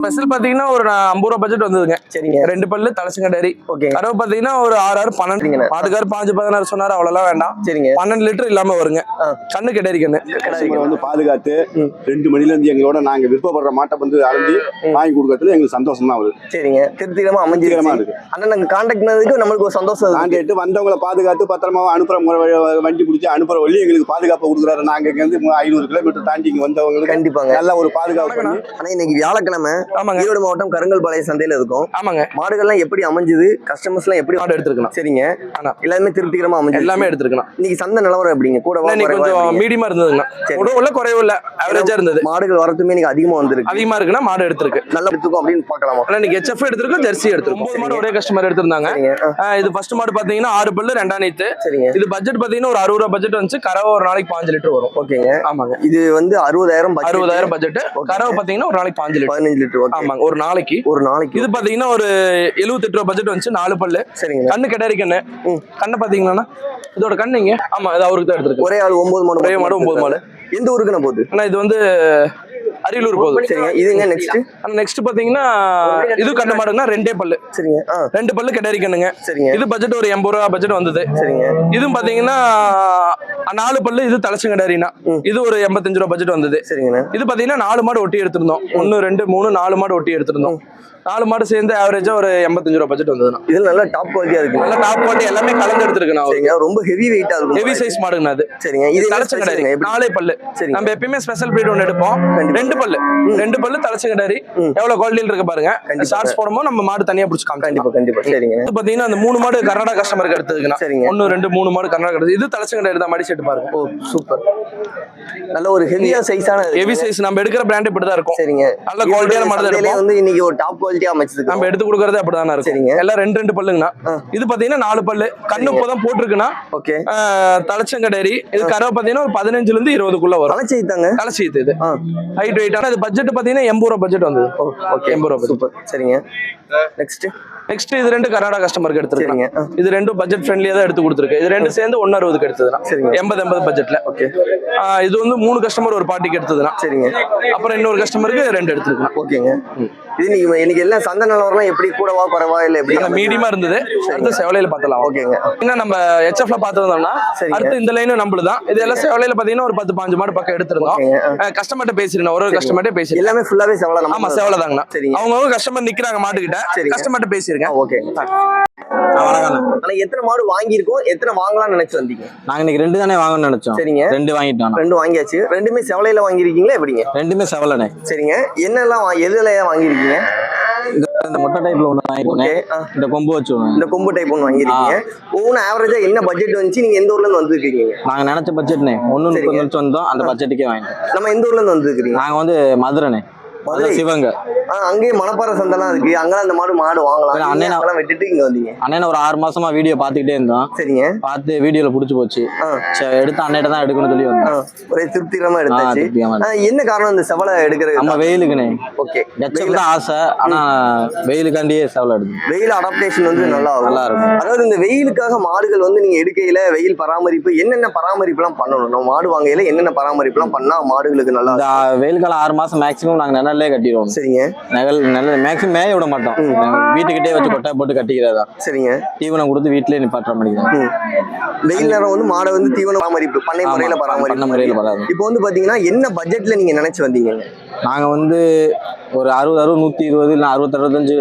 Special பாத்தீங்கன்னா ஒரு ஐம்பது ரூபா பட்ஜெட் வந்ததுங்க. சரிங்க. ரெண்டு பல்லு தலைச்சுங்க டேரி ஓகே. கறவை பாத்தீங்கன்னா ஒரு ஆறு ஆறு பன்னெண்டு. மாட்டுக்காரு பாஞ்சு பதினாறு சொன்னாரு அவ்வளவுலாம் வேண்டாம். சரிங்க. பன்னெண்டு லிட்டர் இல்லாம வருங்க. கண்ணு கெடேரி கண்ணு. வந்து பாதுகாத்து. ரெண்டு மணில இருந்து எங்களோட நாங்க விருப்பப்படுற மாட்டை வந்து அலைஞ்சு ம். வாங்கி கொடுக்கறதுல எங்களுக்கு சந்தோஷம் தான் வருது சரிங்க. திருப்திகரமா அமைஞ்சிருச்சு. இருக்கு. அண்ணா நாங்க கான்டாக்ட் பண்ணதுக்கு நம்மளுக்கு ஒரு சந்தோஷம். கான்டாக்ட் வந்தவங்கள பாதுகாத்து பத்திரமா அனுப்புற முறை வண்டி பிடிச்சி அனுப்புற வழி எங்களுக்கு பாதுகாப்பு கொடுக்குறாரு. நாங்க இங்க இருந்து ஐநூறு கிலோமீட்டர் தாண்டி இங்க வந்தவங்களுக்கு கண்டிப்பாங்க. நல்ல ஒரு பாதுகாப்பு ஆனா இன்னைக்கு வியாழக்கிழமை ஆமாங்க. ஈரோடு மாவட்டம் கருங்கல்பாளையம் சந்தையில இருக்கும். ஆமாங்க. மாடுகள்லாம் எப்படி அமைஞ்சது? கஸ்டமர்ஸ் எல்லாம் எப்படி மாடு எடுத்துருக்கலாம்? சரிங்க. ஆனா. எல்லாமே திருப்திகரமா அமைஞ்சது எல்லாமே எடுத்துருக்கலாம். இன்னைக்கு சந்தை நிலவரம் எப்படிங்க? கூட கொஞ்சம் மீடியமா இருந்ததுங்க. சரி. உடவு இல்ல குறைவு இல்ல ஆவரேஜா இருந்தது. மாடுகள் வரத்துமே இன்னைக்கு அதிகமா வந்திருக்கு. அதிகமா இருக்குன்னா மாடு எடுத்திருக்கு. நல்லா எடுத்துக்கும் அப்படின்னு பார்க்கலாமா? இன்னைக்கு ஹெச்எஃப் எடுத்திருக்கோம் ஜெர்சி எடுத்திருக்கோம். ஒன்பது மாடு ஒரே கஸ்டமர் எடுத்திருந்தாங்க. இது ஃபர்ஸ்ட் மாடு பாத்தீங்கன்னா ஆறு பல்லு ரெண்டாம் நீத்து இது பட்ஜெட் பாத்தீங்கன்னா ஒரு அறுபது ரூபா பட்ஜெட் வந்துச்சு. கறவை ஒரு நாளைக்கு பாஞ்சு லிட்டர் வரும். ஓகேங்க. ஆமாங்க. இது வந்து அறுபதாயிரம். அறுபதாயிரம் பட்ஜெட். கறவை பாத்தீங்கன்னா ஒரு நாளைக்கு பாஞ்சு லிட்டர். பதினஞ்சு லிட்டர் ஆமாங்க ஒரு நாளைக்கு. ஒரு நாளைக்கு இது பாத்தீங்கன்னா ஒரு எழுபத்தெட்டு ரூபா பட்ஜெட் வந்துச்சு நாலு பல்லு. சரிங்க. கண்ணு கெடாரி கண்ணு. கண்ணை பாத்தீங்கன்னா இதோட கண்ணு இங்க. ஆமா இது அவருக்கு தான் எடுத்திருக்கு ஒரே ஆள் ஒன்பது மாடு ஒரே மாடு ஒன்பது மாடு. எந்த ஊருக்குண்ணா போகுது? ஆனா இது வந்து அரியலூர் போகுது சரிங்க. இதுங்க நெக்ஸ்ட் நெக்ஸ்ட் பாத்தீங்கன்னா இது கண்ணு மாடுங்கன்னா ரெண்டே பல்லு. சரிங்க. ரெண்டு பல்லு கெடாரி கண்ணுங்க சரிங்க. இது பட்ஜெட் ஒரு எண்பது ரூபா பட்ஜெட் வந்தது. சரிங்க. இதுவும் பாத்தீங்கன்னா நாலு பல்லு இது தலைச்சங்கடாரினா ம். இது ஒரு எண்பத்தஞ்சு ரூபா பட்ஜெட் வந்தது. சரிங்கண்ணா. இது பாத்தீங்கன்னா நாலு மாடு ஒட்டி எடுத்திருந்தோம். ஒன்னு ரெண்டு மூணு நாலு மாடு ஒட்டி எடுத்திருந்தோம். நாலு மாடு சேர்ந்து ஆவரேஜா ஒரு எண்பத்தஞ்சு ரூபா பட்ஜெட் வந்ததுண்ணா. இதுல நல்லா டாப் குவாலிட்டியா இருக்குங்க நல்ல டாப் குவாலிட்டி எல்லாமே கலந்து எடுத்திருக்குண்ணா சரிங்க ரொம்ப ஹெவி வெயிட்டா இருக்கும் ஹெவி சைஸ் மாடுங்கண்ணா அது. சரிங்க இது specialங்க? எப்படி? நாலே பல்லு. சரிங்க. நம்ம எப்பயுமே ஸ்பெஷல் பிரீட் ஒன்று எடுப்போம். ரெண்டு பல்லு. ரெண்டு பல்லு தலைச்சங்கடாரி. ம். எவ்வளவு குவாலிட்டியில் இருக்கு பாருங்க. ஷார்ட்ஸ் போடும்போது நம்ம மாடு தனியா பிடிச்சி காமிக்கலாம் கண்டிப்பா கண்டிப்பா. சரிங்க. இது பாத்தீங்கன்னா அந்த மூணு மாடு கர்நாடகா கஸ்டமருக்கு எடுத்ததுக்குண்ணா. சரிங்க. ஒன்னு ரெண்டு மூணு மாடு கர்நாடகா எடுத்தது இது தலைச்சங்கடாரி தான் மடி செட்டு பாருங்க. ஓ சூப்பர் நல்ல ஒரு ஹெவியா சைஸான ஹெவி சைஸ் நம்ம எடுக்கிற பிராண்ட் இப்படி தான் இருக்கும். சரிங்க. நல்ல குவாலிட்டியான மாடு வந்து இன்னைக்கு ஒரு டாப் குவாலிட்டியா அமைச்சிருக்கு நம்ம எடுத்து கொடுக்கறதே அப்படிதானே இருக்கும். சரிங்க. எல்லாம் ரெண்டு ரெண்டு பல்லுங்கண்ணா. இது பாத்தீங்கன்னா நாலு பல்லு. கண்ணு. இப்போதான் போட்டிருக்குன்னா ஓகே. தலைச்சங்கடேரி. இது கறவை பாத்தீங்கன்னா ஒரு பதினஞ்சுல இருந்து இருபதுக்குள்ள வரும். தலைச்சி தாங்க தலைச்சி இது ஹைட் வெயிட் ஆனா இது பட்ஜெட் பாத்தீங்கன்னா எண்பது ரூபா பட்ஜெட் வந்தது. ஓகே. எண்பது ரூபா சூப்பர். சரிங்க. நெக்ஸ்ட் நெக்ஸ்ட் இது ரெண்டு கர்நாடகா கஸ்டமருக்கு ஆ, இது ரெண்டும் பட்ஜெட் ஃப்ரெண்ட்லியா தான் எடுத்து கொடுத்துருக்கு இது ரெண்டு சேர்ந்து ஒன்னு அறுபதுக்கு எடுத்ததுனா எண்பது எண்பது பட்ஜெட்ல ஓகே. இது வந்து மூணு கஸ்டமர் ஒரு பார்ட்டிக்கு எடுத்ததுனா சரிங்க. அப்புறம் இன்னொரு கஸ்டமருக்கு ரெண்டு எடுத்துருக்கலாம் ஓகேங்க. இது இன்னைக்கு இன்னைக்கு எல்லாம் சந்தை நிலவரம் எப்படி கூடவா குறைவா இல்ல எப்படி மீடியமா இருந்தது. அடுத்து செவலையில பார்த்தலாம் ஓகேங்க. என்ன நம்ம ஹெச்எஃப்ல பார்த்துருந்தோம்னா சரிங்க. அடுத்து இந்த லைனும் நம்மளுதான் இது எல்லாம் செவலையில பாத்தீங்கன்னா ஒரு பத்து பாஞ்சு மாடு பக்கம் எடுத்திருந்தோம். கஸ்டமர்ட்ட பேசிருந்தோம் ஒரு ஒரு கஸ்டமர்ட்ட பேசிருக்கேன். எல்லாமே ஃபுல்லாவே செவல ஆமா செவலை தாங்கண்ணா. அவங்க கஸ்டமர் நிக்கிறாங்க மாட்டுக்கிட்ட. கஸ்டமர்ட்ட பேசியிருக்கேன் ஓகே ஆனா எத்தனை மாடு வாங்கியிருக்கோம்? எத்தனை வாங்கலாம்னு நினைச்சு வந்தீங்க? நாங்க இன்னைக்கு ரெண்டு தானே வாங்கணும்னு நினைச்சோம். சரிங்க. ரெண்டு வாங்கிட்டோம் ரெண்டு வாங்கியாச்சு. ரெண்டுமே செவலையில வாங்கியிருக்கீங்களா எப்படிங்க? ரெண்டுமே செவலனே சரிங்க. என்னெல்லாம் எதுல வாங்கியிருக்கீங்க? இந்த மொட்டை டைப்ல ஒண்ணு வாங்கிருக்கேன் இந்த கொம்பு வச்சு இந்த கொம்பு டைப் ஒன்று வாங்கியிருக்கீங்க. ஒவ்வொன்றும் ஆவரேஜா என்ன பட்ஜெட் வந்துச்சு? நீங்க எந்த ஊர்ல இருந்து வந்திருக்கீங்க? நாங்க நினைச்ச பட்ஜெட்னே சரிங்க. முப்பது நிமிஷம் வந்தோம். அந்த பட்ஜெட்டுக்கே வாங்கிட்டோம். நம்ம எந்த ஊர்ல இருந்து வந்திருக்கீங்க? நாங்க வந்து மதுரைனே மதுரை? சிவங்க. அங்கேயே மணப்பாறை சந்தைலாம் இருக்கு. அங்கெல்லாம் அந்த மாடு மாடு வாங்கலாம். இல்ல, நீங்க அண்ணே நான்- அங்கெல்லாம் விட்டுட்டு இங்க வந்தீங்க. அண்ணன் ஒரு ஆறு மாசமா வீடியோ பாத்துக்கிட்டே இருந்தோம். சரிங்க. பார்த்து வீடியோல புடிச்சு போச்சு. எடுத்து அண்ணன் தான் எடுக்கணும்னு சொல்லி வந்தோம். ஒரே திருப்திகரமா எடுத்தாச்சு. என்ன காரணம் இந்த செவலை எடுக்கிறது? நம்ம வெயிலுக்குனே ஓகே. தான் ஆசை ஆனா வெயிலுக்காண்டியே செவல எடுக்கும் வெயில் அடாப்டேஷன் வந்து நல்லா நல்லா இருக்கும். அதாவது இந்த வெயிலுக்காக மாடுகள் வந்து நீங்க எடுக்கையில வெயில் பராமரிப்பு என்னென்ன பராமரிப்பு எல்லாம் பண்ணணும்? நம்ம மாடு வாங்கையில என்னென்ன பராமரிப்பு எல்லாம் பண்ணா மாடுகளுக்கு நல்லா வெயில் காலம் ஆறு மாசம் மேக்ஸிமம் நாங்க நிழல்லே கட்டிடுவோம். சரிங்க. நிழல் நிழல் மேக்ஸிமம் மேய விட மாட்டோம். வீட்டுக்கிட்டே வச்சு கொட்டை போட்டு கட்டிக்கிறதா சரிங்க. தீவனம் கொடுத்து வீட்டிலேயே நிப்பாட்டுற பண்ணிக்கிறோம் ம். வெயில் நேரம் வந்து மாடை வந்து தீவன பராமரிப்பு பண்ணை முறையில பண்ண பராமரிப்பு. முறையில் வராது இப்போ வந்து பாத்தீங்கன்னா என்ன பட்ஜெட்ல நீங்க நினைச்சு வந்தீங்க? நாங்க வந்து ஒரு அறுபது அறுபது நூத்தி இருபது இல்லை அறுபத்தி அறுபத்தஞ்சு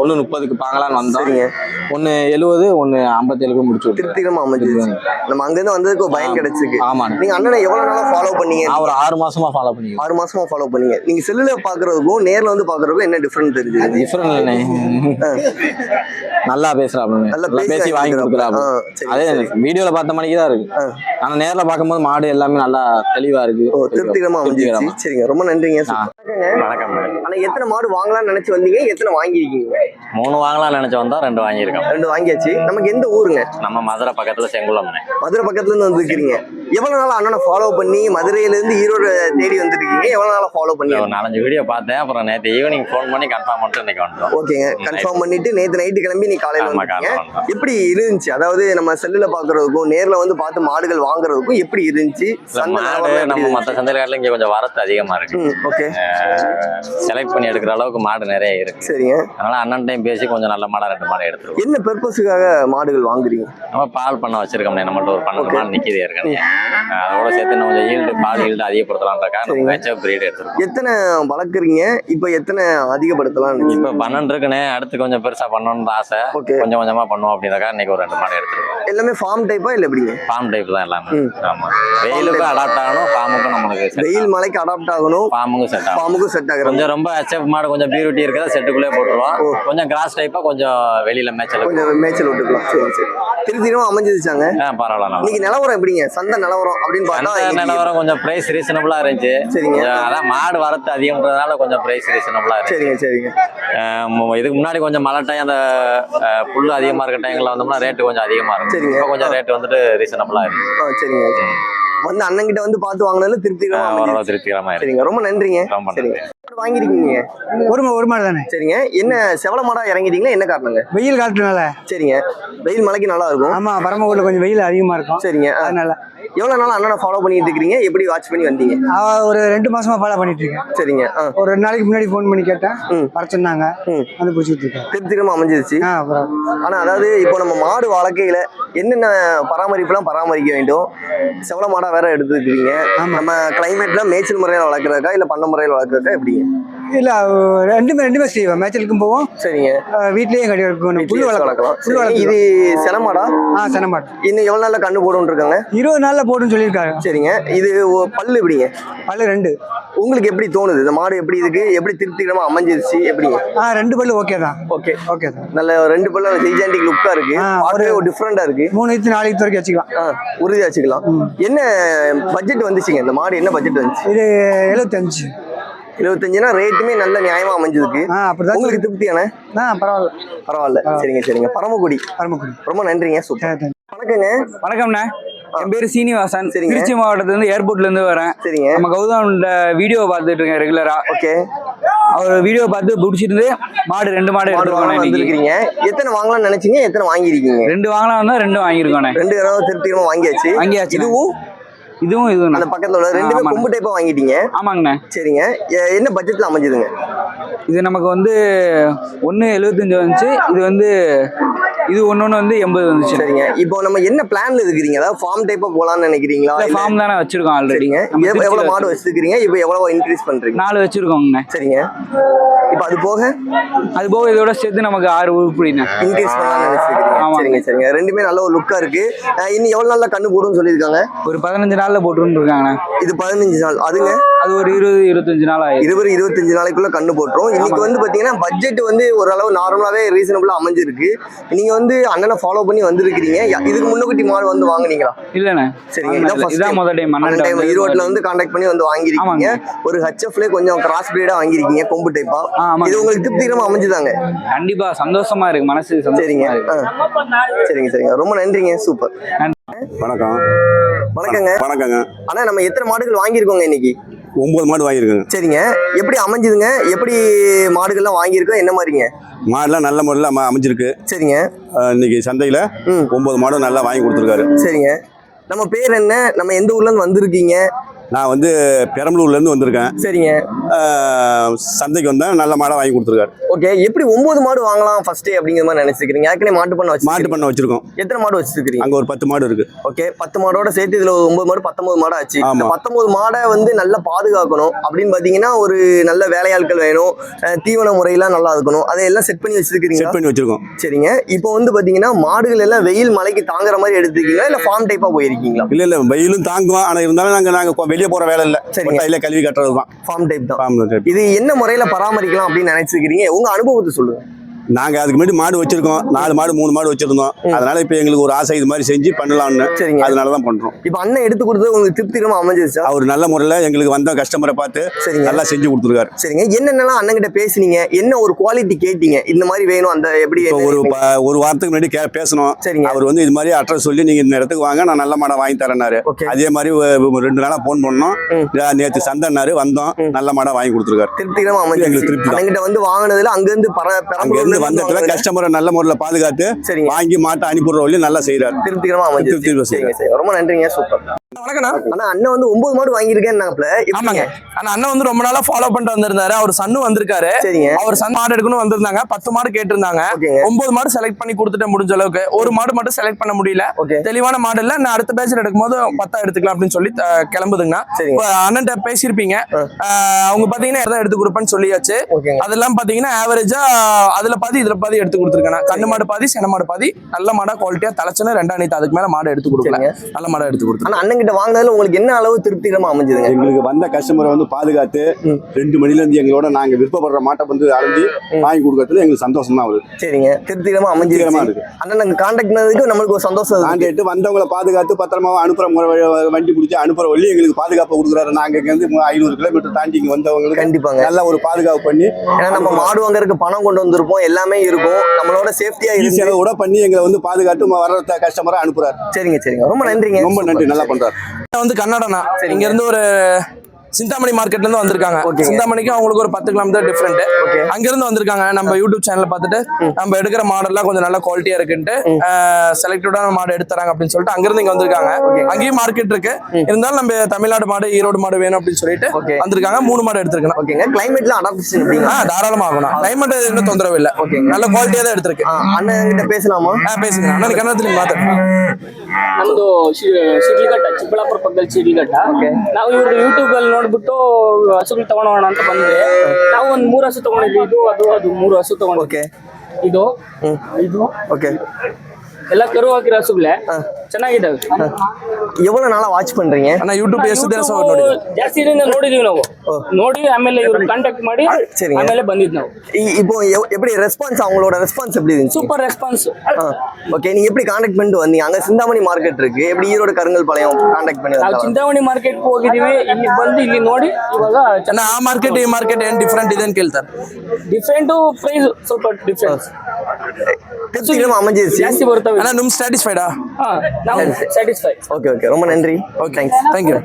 ஒண்ணு முப்பதுக்கு பாங்கலான்னு வந்தோம். சரிங்க. ஒண்ணு எழுபது ஒண்ணு ஐம்பத்தேழுக்கு முடிச்சு திருப்திகரமா அமைஞ்சிருச்சு. நம்ம அங்கிருந்து வந்ததுக்கு ஒரு பயன் கிடைச்சிருக்கு. ஆமாண்ணே. நீங்க அண்ணனை எவ்வளவு நாளா ஃபாலோ பண்ணீங்க? நான் ஒரு ஆறு மாசமா ஃபாலோ பண்ணிக்கிறேன் ஆறு மாசமா ஃபாலோ பண்ணீங்க. நீங்க செல்லுல பாக்குறதுக்கும் நேர்ல வந்து பாக்குறதுக்கும் என்ன டிஃபரன்ஸ் தெரியுது? டிஃபரெண்ட் இல்லைண்ணே நல்லா பேசுறாப்ல. நல்லா நல்லா பேசி வாங்கி கொடுக்குறாப்ல. ஆ, சரி, அதே சரி. வீடியோல பார்த்த மணிக்கு தான் இருக்கு. ஆ. ஆனா நேர்ல பார்க்கும்போது மாடு எல்லாமே நல்லா தெளிவா இருக்கு. ஓ திருப்திகரமா. அமைஞ்சிருச்சு. சரிங்க ரொம்ப நன்றிங்க. ஆ. வணக்கம் மேடம். ஆனா எத்தனை மாடு வாங்கலாம்னு நினைச்சு வந்தீங்க? எத்தனை வாங்கியிருக்கீங்க? மூணு வாங்கலாம் நினைச்சு வந்தா ரெண்டு வாங்கியிருக்கோம். ரெண்டு வாங்கியாச்சு. நமக்கு எந்த ஊருங்க? நம்ம மதுரை பக்கத்துல செங்குளம்னே மதுரை பக்கத்துல இருந்து வந்திருக்கீங்க எவ்வளவு நாள் அண்ணனை ஃபாலோ பண்ணி மதுரையில இருந்து ஈரோடு தேடி வந்துருக்கீங்க? எவ்வளவு நாளா ஃபாலோ பண்ணி ஒரு நாலஞ்சு வீடியோ பார்த்தேன் அப்புறம் நேற்று ஈவினிங் ஃபோன் பண்ணி கன்ஃபார்ம் பண்ணிட்டு இன்னைக்கு வந்துட்டோம். ஓகேங்க கன்ஃபார்ம் பண்ணிட்டு நேத்து நைட்டு கிளம்பி நீ காலையில வந்தீங்க எப்படி இருந்துச்சு? அதாவது நம்ம செல்லுல பாக்குறதுக்கும் நேர்ல வந்து பார்த்து மாடுகள் வாங்குறதுக்கும் எப்படி இருந்துச்சு? நம்ம? மற்ற சந்தையில இங்கே கொஞ்சம் வரத்து அதிகமா இருக்கு. ஓகே செலக்ட் பண்ணி எடுக்கிற அளவுக்கு மாடு நிறைய இருக்கு. சரிங்க. அதனால அண்ணன் டைம் பேசி கொஞ்சம் நல்ல மாடா ரெண்டு மாடு எடுத்துருவோம் என்ன பெர்பஸுக்காக மாடுகள் வாங்குறீங்க? நம்ம பால் பண்ண வச்சிருக்கோம் நம்மள்ட்ட ஒரு பன்னெண்டு மாடு நிக்குது ஏற்கனவே. அதோட சேர்த்து இன்னும் கொஞ்சம் ஈல்டு பால் ஈல்டு அதிகப்படுத்தலாம்ன்றக்கா நம்ம. ஹெச்எஃப் பிரீட் எடுத்துருக்கோம். எத்தனை வளர்க்குறீங்க? இப்போ எத்தனை அதிகப்படுத்தலாம் இப்போ பன்னெண்டு இருக்குன்னு அடுத்து கொஞ்சம் பெருசா பண்ணணும்னு ஆசை. கொஞ்சம் கொஞ்சமா பண்ணுவோம் அப்படின்னாக்கா இன்னைக்கு ஒரு ரெண்டு மாடு எடுத்துருக்கோம். எல்லாமே ஃபார்ம் டைப்பா இல்ல எப்படிங்க? ஃபார்ம் டைப் தான் எல்லாமே. ஆமா. வெயிலுக்கும் அடாப்ட் ஆகணும் ஃபார்முக்கும் நம்மளுக்கு வெயில் மலைக்கு அடாப்ட் ஆகணும். ஃபார்முக்கும் செட் ஆகும் ஃபார்முக்கும் செட் ஆகுற கொஞ்சம் ரொம்ப ஹெச்எஃப் மாடு கொஞ்சம் பியூரிட்டி இருக்கிறத செட்டுக்குள்ளே போட்டுருவோம். கொஞ்சம் கிராஸ் டைப்பா கொஞ்சம் வெளியில மேய்ச்சல் கொஞ்சம் மேய்ச்சல் விட்டுக்கலாம். சரி சரி. திருத்திரும் அமைஞ்சிருச்சாங்க? ஆ பரவாயில்ல இன்னைக்கு நிலவரம் எப்படிங்க? சந்தை நிலவரம் அப்படின்னு பார்த்தா நிலவரம் கொஞ்சம் பிரைஸ் ரீசனபிளா இருந்துச்சு. சரிங்க. அதான் மாடு வரத்து அதிகம்ன்றதுனால கொஞ்சம் பிரைஸ் ரீசனபிளா சரிங்க சரிங்க. இதுக்கு முன்னாடி கொஞ்சம் மழை டைம் அந்த புல்லு அதிகமா இருக்க டைம்ல வந்தோம்னா ரேட்டு கொஞ்சம் அதிகமா இருக்கும். சரிங்க. கொஞ்சம் ரேட் வந்துட்டு ரீசனபிளா இருக்கு. சரிங்க. வந்து அண்ணன் கிட்ட வந்து பார்த்து வாங்கினாலும் திருப்திகரமா சரிங்க ரொம்ப நன்றிங்க. வாங்கிருக்கீங்க ஒரு மா- ஒரு மாடு தானே சரிங்க. என்ன செவல மாடா இறங்கிட்டீங்களா? என்ன காரணங்க? வெயில் காலத்துனால. சரிங்க. வெயில் மலைக்கு நல்லா இருக்கும். ஆமா பரமக்குடியில் கொஞ்சம் வெயில் அதிகமா இருக்கும். சரிங்க. அதனால. எவ்வளவு நாள் அண்ணனை ஃபாலோ பண்ணிட்டு இருக்கீங்க எப்படி வாட்ச் பண்ணி வந்தீங்க? ஒரு ரெண்டு மாசமா ஃபாலோ பண்ணிட்டு இருக்கேன். சரிங்க. ஒரு ரெண்டு நாளைக்கு முன்னாடி ஃபோன் பண்ணி கேட்டேன். வர சொன்னாங்க. வந்து பிடிச்சிட்டு இருக்கேன் திருப்திகரமா அமைஞ்சிருச்சு? ஆ அப்புறம். ஆனா அதாவது இப்போ நம்ம மாடு வளர்க்கையில என்னென்ன பராமரிப்புலாம் பராமரிக்க வேண்டும்? செவல மாடா வேற எடுத்துக்கிறீங்க. ஆமா. நம்ம கிளைமேட்ல மேய்ச்சல் முறையில வளர்க்குறதா இல்ல பண்ண முறையில வளர்க்குறதா எப்படிங்க? இல்ல ரெண்டுமே ரெண்டுமே செய்வேன் மேய்ச்சலுக்கும் போவோம். சரிங்க. வீட்லயும் கட்டி வைக்கணும் புல் வளர்க்கலாம். புல். வளர்க்கலாம் இது செல மாடா ஆ சென மாடு இன்னும் எவ்வளவு நாள்ல கண்ணு போடும் இருக்காங்க? இருபது நாள்ல போடுன்னு சொல்லியிருக்காங்க. சரிங்க. இது பல்லு எப்படிங்க? பல்லு ரெண்டு. உங்களுக்கு எப்படி தோணுது? இந்த மாடு எப்படி இருக்கு? எப்படி திருப்திகரமா அமைஞ்சிருச்சு? எப்படிங்க? ஆ ரெண்டு பல்லு ஓகே தான். ஓகே ஓகே தான். நல்ல ரெண்டு பல்லு ஜெய்ஜாண்டிக் லுக்கா இருக்கு. ஒரு டிஃப்ரெண்டா இருக்கு. மூணு இத்து நாலு இத்து வரைக்கும் வச்சுக்கலாம். ஆ உறுதியா வச்சுக்கலாம். என்ன பட்ஜெட் வந்துச்சுங்க? இந்த மாடு என்ன பட்ஜெட் வந்துச்சு? இது எழுபத்தஞ்சு எழுபத்தஞ்சுனா ரேட்டுமே நல்ல நியாயமா அப்படிதான் உங்களுக்கு திருப்தியான? ஆ பரவாயில்ல. பரவாயில்ல. சரிங்க சரிங்க. பரமக்குடி. பரமக்குடி. ரொம்ப நன்றிங்க சூப்பர். வணக்கங்க. வணக்கம்ண்ணே. என் பேர் சீனிவாசன். சரிங்க. திருச்சி மாவட்டத்துல இருந்து ஏர்போர்ட்ல இருந்து வரேன். சரிங்க. நம்ம கௌதமோட வீடியோ பார்த்துட்டு இருக்கேன் ரெகுலரா ஓகே. அவர் வீடியோ பார்த்து பிடிச்சிருந்து மாடு ரெண்டு மாடு வந்திருக்கீங்க எத்தனை வாங்கலாம்னு நினைச்சீங்க? எத்தனை வாங்கியிருக்கீங்க? ரெண்டு வாங்கலாம் வந்தா ரெண்டும் வாங்கியிருக்கோண்ணே. ரெண்டு தடவை திருப்திகரமா வாங்கியாச்சு. வாங்கியாச்சு இதுவும் இதுவும் இதுவும் அந்த பக்கத்துல உள்ள ரெண்டுமே. கொம்பு டைப்பா வாங்கிட்டீங்க. ஆமாங்கண்ணே. சரிங்க. என்ன பட்ஜெட்ல அமைஞ்சதுங்க? இது நமக்கு வந்து ஒன்று எழுபத்தஞ்சு வந்துச்சு. இது வந்து இது ஒன்று ஒன்று வந்து எண்பது வந்துச்சு. சரிங்க. இப்போ நம்ம என்ன பிளான்ல இருக்கிறீங்க? அதாவது ஃபார்ம் டைப்பா போலாம்னு நினைக்கிறீங்களா? ஃபார்ம் தானே வச்சிருக்கோம் ஆல்ரெடி சரிங்க. எவ்- எவ்வளவு மாடு வச்சிருக்கீங்க இப்போ எவ்வளவு இன்க்ரீஸ் பண்றீங்க? நாலு வச்சிருக்கோங்கண்ணே சரிங்க. இப்போ அது போக? அது போக இதோட சேர்த்து நமக்கு ஆறு உருப்படிண்ணே இன்க்ரீஸ் பண்ணலாம்னு நினைச்சிருக்கீங்க. ஆமாங்க. சரிங்க சரிங்க. ரெண்டுமே நல்ல ஒரு லுக்கா இருக்கு. இன்னும் எவ்வளவு நாள்ல கண்ணு போடும்னு சொல்லியிருக்காங்க? ஒரு பதினஞ்சு நாள்ல போட்டுருன்னு இருக்காங்கண்ணே இது பதினஞ்சு நாள். அதுங்க? அது ஒரு இருபது இருபத்தஞ்சு நாள் ஆயிடும் இருபது இருபத்தஞ்சு நாளைக்குள்ள கண்ணு போட்டுரும். இன்னைக்கு வந்து பாத்தீங்கன்னா பட்ஜெட் வந்து ஓரளவு நார்மலாவே ரீசனபிளா அமைஞ்சிருக்கு. நீங்க வந்து அண்ணனை ஃபாலோ பண்ணி வந்திருக்கிறீங்க. ய- இதுக்கு முன்னகுட்டி மாடு வந்து வாங்குனீங்களா? இல்லண்ணே. சரிங்க. இதான். முதல் டைம் அண்ணன் டைம் ஈரோட்ல வந்து கான்டாக்ட் பண்ணி வந்து வாங்கிருக்கீங்க ஒரு ஹச்எஃப்ல கொஞ்சம் கிராஸ் பிரீடா வாங்கிருக்கீங்க கொம்பு டைப்பா. இது உங்களுக்கு திருப்திகரமா அமைஞ்சுதாங்க? கண்டிப்பா. சந்தோஷமா இருக்கு. மனசு சரிங்க. சரிங்க சரிங்க. ரொம்ப நன்றிங்க. சூப்பர். வணக்கம். வணக்கங்க. வணக்கங்க. அண்ணா நம்ம எத்தனை மாடுகள் வாங்கியிருக்கோங்க இன்னைக்கு? ஒன்பது மாடு வாங்கியிருக்கேங்க. சரிங்க. எப்படி அமைஞ்சுதுங்க? எப்படி மாடுகள்லாம் வாங்கியிருக்கோம் என்ன மாதிரிங்க? மாடுலாம் நல்ல முறையில் அம அமைஞ்சிருக்கு. சரிங்க. அஹ் இன்னைக்கு சந்தையில் ஒன்பது மாடும் நல்லா வாங்கி கொடுத்துருக்காரு. சரிங்க. நம்ம பேர் என்ன? நம்ம எந்த ஊர்ல இருந்து வந்திருக்கீங்க? நான் வந்து பெரம்பலூர்லேருந்து வந்திருக்கேன். சரிங்க. சந்தைக்கு வந்தேன். நல்ல மாடை வாங்கி கொடுத்துருக்காரு. ஓகே எப்படி ஒன்பது மாடு வாங்கலாம் ஃபர்ஸ்ட் அப்படிங்கிற மாதிரி நினைச்சிருக்கீங்க ஏற்கனவே மாட்டு பண்ண வச்சு மாட்டு பண்ணை வச்சிருக்கோம். எத்தனை மாடு வச்சிருக்கீங்க அங்கே ஒரு பத்து மாடு இருக்கு. ஓகே பத்து மாடோட சேர்த்து இதுல ஒரு ஒன்பது மாடு பத்தொன்பது மாடு ஆச்சு. பத்தொன்பது மாடை வந்து நல்லா பாதுகாக்கணும். அப்படின்னு பாத்தீங்கன்னா ஒரு நல்ல வேலையாட்கள் வேணும். தீவன முறையெல்லாம் நல்லா இருக்கணும். அதையெல்லாம் செட் பண்ணி வச்சிருக்கீங்களா செட் பண்ணி வச்சிருக்கோம். சரிங்க. இப்போ வந்து பாத்தீங்கன்னா மாடுகள் எல்லாம் வெயில் மலைக்கு தாங்குற மாதிரி எடுத்துருக்கீங்களா? இல்ல ஃபார்ம் டைப்பா போயிருக்கீங்களா? இல்லை இல்லை. வெயிலும் தாங்குவோம் ஆனால் இருந்தாலும் நாங்கள் நாங்கள் வெளியே போகிற வேலை இல்லை. சரிங்க. கையில் கல்வி கட்டுறது தான் ஃபார்ம் டைப் தான். இது என்ன முறையில பராமரிக்கலாம் அப்படின்னு நினைச்சிருக்கீங்க? உங்க அனுபவத்தை சொல்லுங்க. நாங்க அதுக்கு முன்னாடி மாடு வச்சிருக்கோம். நாலு மாடு மூணு மாடு வச்சிருந்தோம். அதனால இப்ப எங்களுக்கு ஒரு ஆசை இது மாதிரி செஞ்சு பண்ணலாம்னு. சரிங்க. அதனாலதான் பண்றோம். இப்போ அண்ணன் எடுத்து கொடுத்தது உங்களுக்கு திருப்திகரமா அமைஞ்சிருச்சா? அவர் நல்ல முறையில எங்களுக்கு வந்த கஸ்டமரை பார்த்து சரிங்க. நல்லா செஞ்சு கொடுத்துருக்காரு. சரிங்க. என்னென்னலாம் அண்ணன் கிட்ட பேசுனீங்க? என்ன ஒரு குவாலிட்டி கேட்டீங்க? இந்த மாதிரி வேணும் அந்த எப்படி ஒரு ஒரு வாரத்துக்கு முன்னாடி கே பேசணும் சரிங்க. அவர் வந்து இது மாதிரி அட்ரஸ் சொல்லி நீங்க இந்த இடத்துக்கு வாங்க நான் நல்ல மாடை வாங்கி தரேன்னாரு. அதே மாதிரி ரெண்டு நாளா போன் பண்ணோம். ம். நே- நேத்து சந்தைனாரு வந்தோம். நல்ல மாடை வாங்கி கொடுத்துருக்காரு. திருப்திகரமா எங்களுக்கு அமைஞ்சிருச்சு திருப்தி தான். அண்ணன் வந்து வாங்கினதுல அங்கிருந்து பர அங்க வந்த இடத்துல வாங்குனதுல கஸ்டமரை நல்ல முறையில் பாதுகாத்து வாங்கி மாட்டை அனுப்பிடுற வழி நல்லா செய்யறாரு திருப்திகரமா திருப்தி ரொம்ப நன்றிங்க சூப்பர். வணக்கண்ணா ஆனா அண்ணன் வந்து ஒன்பது மாடு வாங்கியிருக்கேன்னாப்ல ஆமாங்க. ஆனா அண்ணன் வந்து ரொம்ப நாளா ஃபாலோ பண்ணிட்டு வந்திருந்தாரு. அவர் சன்னு வந்திருக்காரு. சரிங்க. அவர் சன் மாடு எடுக்கணும் வந்திருந்தாங்க. பத்து மாடு கேட்டிருந்தாங்க. ஓகேங்க. ஒன்பது மாடு செலக்ட் பண்ணி கொடுத்துட்டு முடிஞ்ச அளவுக்கு. ஒரு மாடு மட்டும் செலக்ட் பண்ண முடியல. தெளிவான மாடு இல்ல. நான் அடுத்த பேட்ச்ல எடுக்கும்போது பத்தா எடுத்துக்கலாம் அப்படின்னு சொல்லி கிளம்புதுங்கண்ணா. அண்ணன்ட்ட பேசியிருப்பீங்க. அவங்க பாத்தீங்கன்னா எதாவது எடுத்து கொடுப்பேன்னு சொல்லியாச்சு. அதெல்லாம் பாத்தீங்கன்னா ஆவரேஜா அதுல பாதி இதுல பாதி எடுத்து கொடுத்துருக்கேன் கண்ணு மாடு பாதி சென மாடு பாதி. நல்ல மாடா குவாலிட்டியா தலைச்சுன்னு ரெண்டாம் நீத்து அதுக்கு மேல மாடு எடுத்து கொடுக்கல. நல்ல மாடா எடுத்து கொடுத்துருக்கேன். ஆனா அண்ணன் கிட்ட வாங்கினதுல உங்களுக்கு என்ன அளவு திருப்திகரமா அமைஞ்சதுங்க? எங்களுக்கு வந்த கஸ்டமரை வந்து பாதுகாத்து. ரெண்டு மணில இருந்து எங்களோட நாங்க விருப்பப்படுற மாட்டை வந்து அலைஞ்சு. வாங்கி கொடுக்கறதுல எங்களுக்கு சந்தோஷம் தான் வருது. சரிங்க. திருப்திகரமா திருப்திகரமா அமைஞ்சிருச்சு இருக்கு. அண்ணன் நாங்க கான்டாக்ட் பண்ணதுக்கு நம்மளுக்கு ஒரு சந்தோஷம். கான்ட்ராக்ட் வந்தவங்களை பாதுகாத்து பத்திரமா அனுப்புற வண்டி பிடிச்சி அனுப்புற வழி எங்களுக்கு பாதுகாப்பு கொடுக்குறாரு. நாங்க இங்க இருந்து ஐநூறு கிலோமீட்டர் தாண்டி இங்க வந்தவங்களுக்கு கண்டிப்பாங்க. நல்ல ஒரு பாதுகாப்பு பண்ணி ஏன்னா நம்ம மாடு வாங்குறதுக்கு பணம் கொண்டு வந்திருப்போம். எல்லாமே இருக்கும். நம்மளோட சேஃப்டியா இருக்கு கூட பண்ணி எங்களை வந்து பாதுகாத்து வர்ற கஸ்டமரை அனுப்புறாரு. சரிங்க சரிங்க. ரொம்ப நன்றிங்க. ரொம்ப நன்றி. நல்லா பண்றாரு. வந்து கன்னடனா. இங்க இருந்து ஒரு சிந்தாமணி மார்க்கெட்ல இருந்து வந்திருக்காங்க ஓகேங்க. சிந்தாமணிக்கு அவங்களுக்கு ஒரு பத்து கிலோமீட்டர் டிஃபரெண்ட் ஓகே அங்க இருந்து வந்திருக்காங்க நம்ம யூடியூப் சேனல் பார்த்துட்டு நம்ம எடுக்கிற மாடல்லாம் கொஞ்சம் நல்ல குவாலிட்டியா இருக்குன்ட்டு ம். செலக்டடான மாடு எடுத்துறாங்க அப்படின்னு சொல்லிட்டு அங்க இருந்து இங்க வந்திருக்காங்க ஓகே அங்கேயும் மார்க்கெட் இருக்கு இருந்தாலும் நம்ம தமிழ்நாடு மாடு ஈரோடு மாடு வேணும் அப்படின்னு சொல்லிட்டு ஓகே வந்திருக்காங்க மூணு மாடு எடுத்திருக்கணும் ஓகேங்க கிளைமேட்ல அடாப்டேஷன் எப்படிங்க ஆ தாராளமா ஆகணும் கிளைமேட் இன்னும் தொந்தரவு இல்ல ஓகேங்க நல்ல குவாலிட்டியா தான் எடுத்திருக்கு ಆ, ಅಣ್ಣ ಗಿಟ್ಟ பேசலாமா ஆ பேசுங்க அண்ணன் கன்னடத்துல மாத்தாடு ನಮ್ದು ಶಿ- ಶಿಡ್ಲಘಟ್ಟ ಚಿಕ್ಕಬಳ್ಳಾಪುರ ಪಕ್ಕದಲ್ಲಿ ಶಿಡ್ಲಘಟ್ಟ ನಾವು ಇವ್ರದ್ದು ಯೂಟ್ಯೂಬ್ ಅಲ್ಲಿ ನೋಡ್ಬಿಟ್ಟು ಹಸುಗಳು ತಗೊಂಡೋಣ ಅಂತ ಬಂದ್ರೆ ನಾವು ಒಂದ್ ಮೂರು ಹಸು ತಗೊಂಡಿದ್ವಿ. ಇದು ಅದು ಅದು ಮೂರು ಹಸು ತಗೊಂಡ್ ಓಕೆ ಇದು. ಇದು ஓகே ಎಲ್ಲ ಕರು ಹಾಕಿರೋ ಹಸುಗಳೇ ಹಾ. ಚೆನ್ನಾಗಿದ್ದಾವೆ எவ்வளவு நாளா வாட்ச் பண்றீங்க ಅಣ್ಣ ಯೂಟ್ಯೂಬ್ ಎಷ್ಟು ದಿವಸ YouTube ನೋಡಿ ಜಾಸ್ತಿ ದಿನ ನೋಡಿದೀವಿ ನಾವು ಓ. ನೋಡಿ ಆಮೇಲೆ ಇವ್ರು ಕಾಂಟ್ಯಾಕ್ಟ್ ಮಾಡಿ சரிங்க. ಆಮೇಲೆ ಬಂದಿದ್ ನಾವು இ- இப்போ எவ்- எப்படி ரெஸ்பான்ஸ் அவங்களோட ரெஸ்பான்ஸ் எப்படி இருந்துச்சு ಸೂಪರ್ ರೆಸ್ಪಾನ್ಸ್ ஓகே நீங்க எப்படி காண்டாக்ட் பண்ணிட்டு வந்தீங்க அங்க சிந்தாமணி மார்க்கெட் இருக்கு எப்படி ஈரோடு கருங்கல் பாளையம் காண்டாக்ட் பண்ணி ನಾವು வந்தாங்க ಚಿಂತಾಮಣಿ ಮಾರ್ಕೆಟ್ ಹೋಗಿದೀವಿ ಇಲ್ಲಿ ಬಂದು ಇಲ್ಲಿ ನೋಡಿ ಇವಾಗ ಅಣ್ಣ ಆ ಮಾರ್ಕೆಟ್ ಈ ಮಾರ್ಕೆಟ್ ಏನ್ ಡಿಫ್ರೆಂಟ್ ಇದೆ ಅಂತ ಕೇಳ್ತಾರೆ ಡಿಫ್ರೆಂಟ್ ಪ್ರೈಸ್ ಸ್ವಲ್ಪ ಡಿಫ್ರೆನ್ಸ್ திருப்திகரமா அமைஞ்சிருச்சு. ஓகே ஓகே ரொம்ப நன்றி. Okay thanks thank you